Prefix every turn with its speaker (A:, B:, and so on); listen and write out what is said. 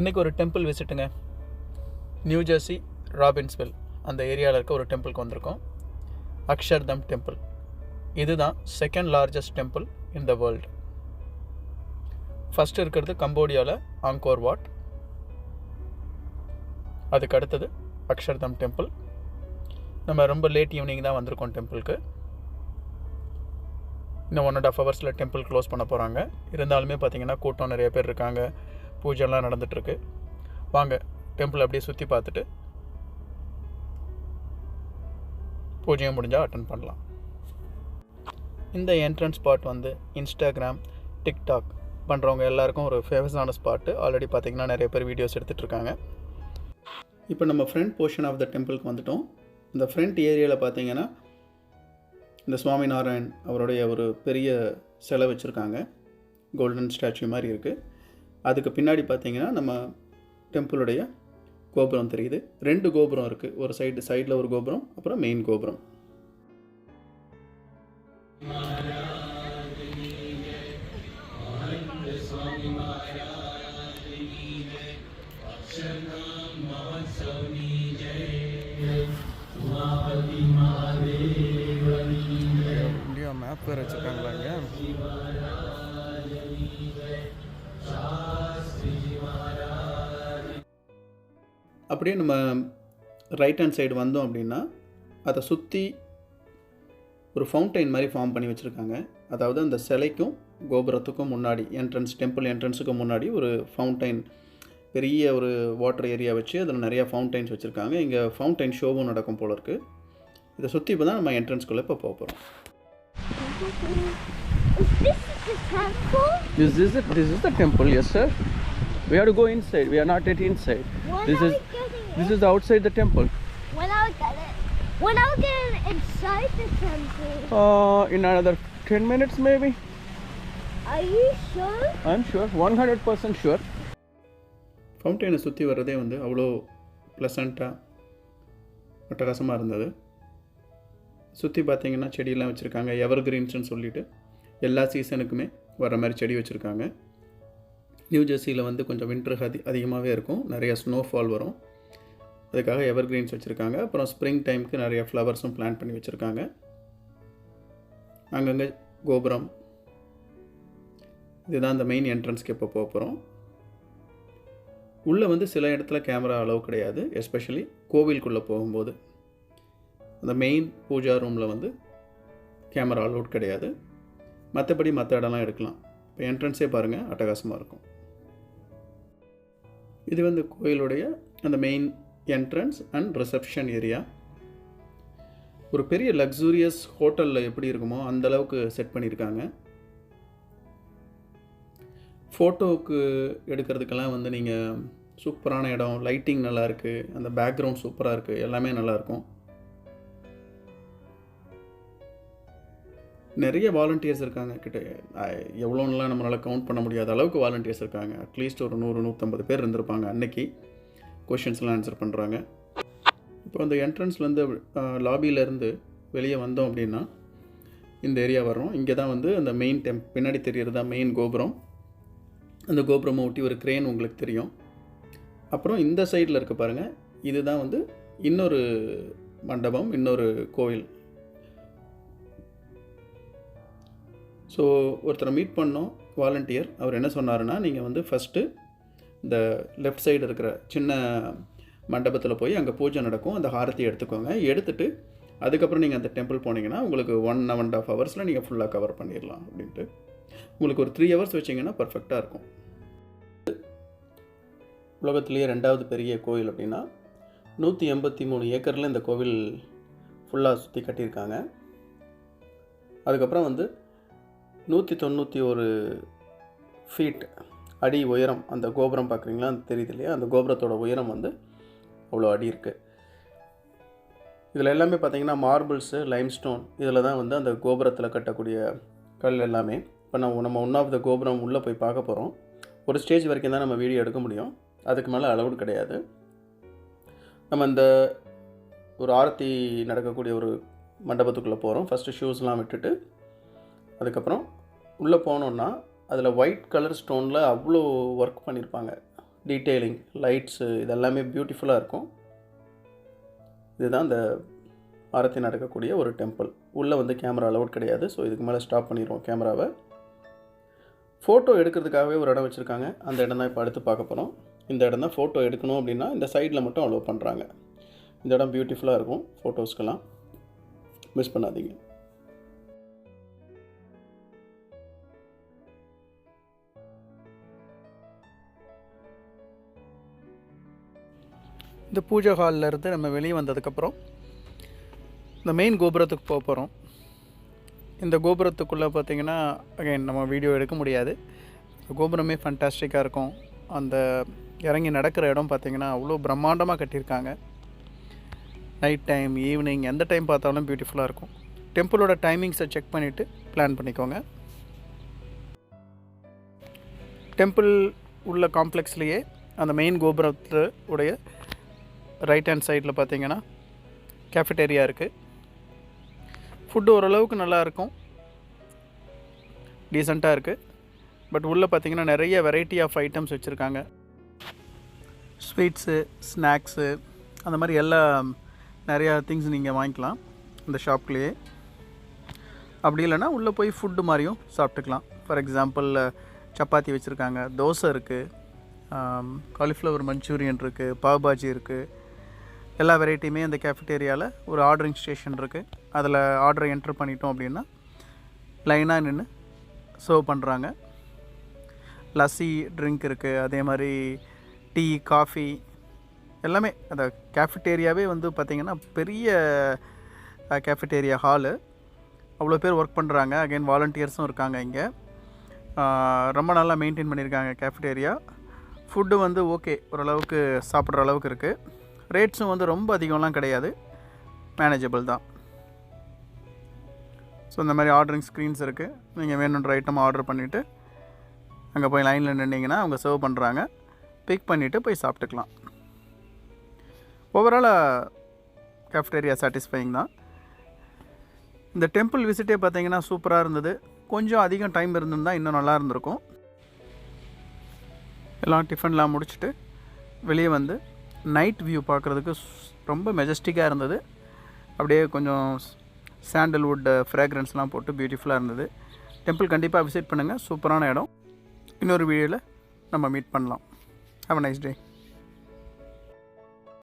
A: இன்றைக்கி ஒரு டெம்பிள் விசிட்டுங்க நியூ ஜெர்சி ராபின்ஸ்வெல் அந்த ஏரியாவில் இருக்க ஒரு டெம்பிளுக்கு வந்திருக்கோம். அக்ஷர்தம் டெம்பிள் இதுதான் second largest temple in the world first இருக்கிறது கம்போடியாவில் ஆங்கோர் வாட் அதுக்கு அடுத்தது அக்ஷர்தம் டெம்பிள் நம்ம ரொம்ப லேட் ஈவினிங் தான் வந்திருக்கோம் டெம்பிளுக்கு இன்னும் ஒன் அண்ட் ஆஃப் ஹவர்ஸில் டெம்பிள் க்ளோஸ் பண்ண போகிறாங்க இருந்தாலுமே பார்த்தீங்கன்னா கூட்டம் நிறைய பேர் இருக்காங்க. பூஜைலாம் நடந்துகிட்ருக்கு வாங்க டெம்பிள் அப்படியே சுற்றி பார்த்துட்டு பூஜையும் முடிஞ்சால் அட்டன் பண்ணலாம். இந்த என்ட்ரன்ஸ் ஸ்பாட் வந்து இன்ஸ்டாகிராம் டிக்டாக் பண்ணுறவங்க எல்லாருக்கும் ஒரு ஃபேமஸான ஸ்பாட்டு ஆல்ரெடி பார்த்திங்கன்னா நிறைய பேர் வீடியோஸ் எடுத்துகிட்டு இருக்காங்க இப்போ நம்ம ஃப்ரண்ட் போர்ஷன் ஆஃப் த டெம்பிளுக்கு வந்துட்டோம். இந்த ஃப்ரண்ட் ஏரியாவில் பார்த்தீங்கன்னா இந்த சுவாமிநாராயண் அவருடைய ஒரு பெரிய சிலை வச்சுருக்காங்க. கோல்டன் ஸ்டாச்சு மாதிரி இருக்குது அதுக்கு பின்னாடி பார்த்தீங்கன்னா நம்ம டெம்பிளுடைய கோபுரம் தெரியுது. ரெண்டு கோபுரம் இருக்குது ஒரு சைடு சைடில் ஒரு கோபுரம் அப்புறம் மெயின் கோபுரம். மேப் வேறு வச்சுருக்காங்களாங்க அப்படியே நம்ம ரைட் ஹேண்ட் சைடு வந்தோம் அப்படின்னா அதை சுற்றி ஒரு ஃபவுண்டைன் மாதிரி ஃபார்ம் பண்ணி வச்சுருக்காங்க அதாவது அந்த சிலைக்கும் கோபுரத்துக்கும் முன்னாடி என்ட்ரன்ஸ் டெம்பிள் என்ட்ரன்ஸுக்கு முன்னாடி ஒரு ஃபவுண்டைன் பெரிய ஒரு வாட்டர் ஏரியா வச்சு அதில் நிறையா ஃபவுண்டைன்ஸ் வச்சுருக்காங்க இங்கே ஃபவுண்டைன் ஷோவும் நடக்கும் போல இருக்குது இதை சுற்றி இப்போ தான் நம்ம என்ட்ரன்ஸ்குள்ளே இப்போ போக போகிறோம்
B: Is this the temple?
A: This is, this is the temple, yes sir. We have to go inside, we are not yet inside.
B: When
A: This is, this is outside the temple.
B: When are we getting? When are we getting inside the temple?
A: Uh, in another 10 minutes maybe.
B: Are you sure?
A: I'm sure, 100% sure. ஃபவுண்டெயினை சுற்றி வர்றதே வந்து அவ்வளோ ப்ளசண்ட்டாக அட்டகாசமாக இருந்தது சுற்றி பார்த்தீங்கன்னா செடியெல்லாம் வச்சுருக்காங்க எவர் கிரீன்ஸ்னு சொல்லிட்டு எல்லா சீசனுக்குமே வர மாதிரி செடி வச்சுருக்காங்க நியூ ஜெர்சியில் வந்து கொஞ்சம் வின்டர் அதி அதிகமாகவே இருக்கும் நிறைய ஸ்னோஃபால் வரும் அதுக்காக எவர் கிரீன்ஸ் வச்சுருக்காங்க. அப்புறம் ஸ்ப்ரிங் டைமுக்கு நிறைய ஃப்ளவர்ஸும் பிளான் பண்ணி வச்சுருக்காங்க. அங்கங்கே கோபுரம். இதுதான் அந்த மெயின் என்ட்ரன்ஸ்க்கு இப்போ போக போகிறோம் உள்ளே வந்து சில இடத்துல கேமரா அளவு கிடையாது. எஸ்பெஷலி கோவிலுக்குள்ளே போகும்போது. அந்த மெயின் பூஜா ரூமில் வந்து கேமரா அலோட் கிடையாது. மற்றபடி மற்ற இடம்லாம் எடுக்கலாம். இப்போ என்ட்ரன்ஸே பாருங்கள் அட்டகாசமாக இருக்கும். இது வந்து கோயிலுடைய அந்த main entrance and reception area ஒரு பெரிய லக்ஸூரியஸ் ஹோட்டலில் எப்படி இருக்குமோ அந்த அளவுக்கு செட் பண்ணியிருக்காங்க. ஃபோட்டோவுக்கு எடுக்கிறதுக்கெல்லாம் வந்து நீங்கள் சூப்பரான இடம் லைட்டிங் நல்லா இருக்குது அந்த பேக்ரவுண்ட் சூப்பராக இருக்குது எல்லாமே நல்லாயிருக்கும் நிறைய வாலண்டியர்ஸ் இருக்காங்க கிட்ட. அஹ், நம்மளால் கவுண்ட் பண்ண முடியாத அளவுக்கு வாலண்டியர்ஸ் இருக்காங்க. அட்லீஸ்ட் ஒரு நூறு நூற்றம்பது பேர் இருந்திருப்பாங்க அன்னைக்கு. கொஷின்ஸ்லாம் ஆன்சர் பண்ணுறாங்க இப்போ அந்த என்ட்ரன்ஸ்லேருந்து லாபியிலேருந்து வெளியே வந்தோம் அப்படின்னா இந்த ஏரியா வரும் இங்கே தான் வந்து அந்த மெயின் டெம்ப் பின்னாடி தெரியறது தான் மெயின் கோபுரம். அந்த கோபுரமை ஒட்டி ஒரு க்ரேன் உங்களுக்கு தெரியும். அப்புறம் இந்த சைடில் இருக்க பாருங்கள் இதுதான் வந்து இன்னொரு மண்டபம் இன்னொரு கோயில் ஸோ ஒருத்தரை மீட் பண்ணோம் வாலண்டியர் அவர் என்ன சொன்னாருன்னா நீங்கள் வந்து ஃபஸ்ட்டு இந்த லெஃப்ட் சைடு இருக்கிற சின்ன மண்டபத்தில் போய் அங்கே பூஜை நடக்கும். அந்த ஹாரத்தி எடுத்துக்கோங்க. எடுத்துட்டு அதுக்கப்புறம் நீங்கள் அந்த டெம்பிள் போனீங்கன்னா உங்களுக்கு ஒன் அண்ட் ஆஃப் ஹவர்ஸில் நீங்கள் ஃபுல்லாக கவர் பண்ணிடலாம் அப்படின்ட்டு. உங்களுக்கு ஒரு த்ரீ ஹவர்ஸ் வச்சிங்கன்னா பர்ஃபெக்டாக இருக்கும். உலகத்திலேயே ரெண்டாவது பெரிய கோவில் அப்படின்னா நூற்றி எண்பத்தி மூணு ஏக்கரில் இந்த கோவில் ஃபுல்லாக சுற்றி கட்டியிருக்காங்க. அதுக்கப்புறம் வந்து நூற்றி தொண்ணூற்றி ஒரு ஃபீட் அடி உயரம் அந்த கோபுரம் பார்க்குறீங்களா? தெரியுது இல்லையா? அந்த கோபுரத்தோட உயரம் வந்து அவ்வளோ அடி இருக்குது இதில் எல்லாமே பார்த்திங்கன்னா மார்பிள்ஸு லைம்ஸ்டோன் இதில் தான் வந்து அந்த கோபுரத்தில் கட்டக்கூடிய கல் எல்லாமே. இப்போ நம்ம நம்ம ஒன் ஆஃப் த கோபுரம் உள்ளே போய் பார்க்க போகிறோம். ஒரு ஸ்டேஜ் வரைக்கும் தான் நம்ம வீடியோ எடுக்க முடியும். அதுக்கு மேலே அலவுட் கிடையாது. நம்ம இந்த ஒரு ஆரத்தி நடக்கக்கூடிய ஒரு மண்டபத்துக்குள்ளே போகிறோம். ஃபஸ்ட்டு ஷூஸ்லாம் விட்டுட்டு அதுக்கப்புறம் உள்ளே போனோன்னா அதில் ஒயிட் கலர் ஸ்டோனில் அவ்வளோ ஒர்க் பண்ணியிருப்பாங்க. டீட்டெயிலிங் லைட்ஸு இதெல்லாமே பியூட்டிஃபுல்லாக இருக்கும். இதுதான் இந்த ஆரத்தி நடக்கக்கூடிய ஒரு டெம்பிள் உள்ளே வந்து கேமரா அலவுட் கிடையாது. ஸோ இதுக்கு மேலே ஸ்டாப் பண்ணிடுவோம் கேமராவை ஃபோட்டோ எடுக்கிறதுக்காகவே ஒரு இடம் வச்சுருக்காங்க. அந்த இடம் தான் இப்போ அடுத்து பார்க்க போகிறோம் இந்த இடம் தான் ஃபோட்டோ எடுக்கணும் அப்படின்னா இந்த சைடில் மட்டும் அலோவ் பண்ணுறாங்க இந்த இடம் பியூட்டிஃபுல்லாக இருக்கும் ஃபோட்டோஸ்க்கெல்லாம் மிஸ் பண்ணாதீங்க. இந்த பூஜை ஹாலில் இருந்து நம்ம வெளியே வந்ததுக்கப்புறம் இந்த மெயின் கோபுரத்துக்கு போக போகிறோம் இந்த கோபுரத்துக்குள்ளே பார்த்திங்கன்னா அகைன் நம்ம வீடியோ எடுக்க முடியாது. கோபுரமே ஃபண்டாஸ்டிக்காக இருக்கும். அந்த இறங்கி நடக்கிற இடம் பார்த்தீங்கன்னா அவ்வளோ பிரம்மாண்டமாக கட்டியிருக்காங்க. நைட் டைம் ஈவினிங் எந்த டைம் பார்த்தாலும் பியூட்டிஃபுல்லாக இருக்கும். டெம்பிளோட டைமிங்ஸை செக் பண்ணிவிட்டு பிளான் பண்ணிக்கோங்க. டெம்பிள் உள்ள காம்ப்ளெக்ஸ்லேயே அந்த மெயின் கோபுரத்து உடைய ரைட் ஹேண்ட் சைடில் பார்த்தீங்கன்னா கேஃபிட்டேரியா இருக்குது ஃபுட்டு ஓரளவுக்கு நல்லா இருக்கும். டீசெண்டாக இருக்குது பட் உள்ளே பார்த்தீங்கன்னா நிறைய வெரைட்டி ஆஃப் ஐட்டம்ஸ் வச்சுருக்காங்க. ஸ்வீட்ஸு ஸ்நாக்ஸு அந்த மாதிரி எல்லா நிறையா திங்ஸ் நீங்கள் வாங்கிக்கலாம் இந்த ஷாப்லேயே அப்படி இல்லைன்னா உள்ளே போய் ஃபுட்டு மாதிரியும் சாப்பிட்டுக்கலாம். ஃபார் எக்ஸாம்பிள் சப்பாத்தி வச்சுருக்காங்க தோசை இருக்குது காலிஃப்ளவர் மஞ்சூரியன் இருக்குது பாவ் பாஜி இருக்குது எல்லா வெரைட்டியுமே அந்த கேஃபிட்டேரியாவில் ஒரு ஆர்டரிங் ஸ்டேஷன் இருக்குது அதில் ஆர்டரை என்ட்ரு பண்ணிட்டோம் அப்படின்னா லைனாக நின்று சர்வ் பண்ணுறாங்க லஸ்ஸி ட்ரிங்க் இருக்குது அதே மாதிரி டீ காஃபி எல்லாமே. அந்த கேஃபிட்டேரியாவே வந்து பார்த்திங்கன்னா பெரிய கேஃபிட்டேரியா ஹாலு அவ்வளோ பேர் ஒர்க் பண்ணுறாங்க அகைன் வாலண்டியர்ஸும் இருக்காங்க இங்கே. ரொம்ப நல்லா மெயின்டைன் பண்ணியிருக்காங்க கேஃபிட்டேரியா ஃபுட்டு வந்து ஓகே ஓரளவுக்கு சாப்பிட்ற அளவுக்கு இருக்குது ரேட்ஸும் வந்து ரொம்ப அதிகம்லாம் கிடையாது. மேனேஜபிள் தான். ஸோ இந்த மாதிரி ஆர்டரிங் ஸ்க்ரீன்ஸ் இருக்குது நீங்கள் வேணுன்ற ஐட்டம் ஆர்டர் பண்ணிவிட்டு அங்கே போய் லைனில் நின்றீங்கன்னா அவங்க சர்வ் பண்ணுறாங்க பிக் பண்ணிவிட்டு போய் சாப்பிட்டுக்கலாம். ஓவராலாக கேஃப்டேரியா சாட்டிஸ்ஃபைங் தான். இந்த டெம்பிள் விசிட்டே பார்த்தீங்கன்னா சூப்பராக இருந்தது. கொஞ்சம் அதிகம் டைம் இருந்திருந்தால் இன்னும் நல்லா இருந்திருக்கும். எல்லாம் டிஃபன்லாம் முடிச்சுட்டு வெளியே வந்து நைட் வியூ பார்க்குறதுக்கு ரொம்ப மெஜஸ்டிக்காக இருந்தது. அப்படியே கொஞ்சம் சாண்டல்வுட் ஃப்ராக்ரன்ஸ்லாம் போட்டு பியூட்டிஃபுல்லாக இருந்தது. டெம்பிள் கண்டிப்பாக விசிட் பண்ணுங்கள் சூப்பரான இடம். இன்னொரு வீடியோவில் நம்ம மீட் பண்ணலாம். Have a nice day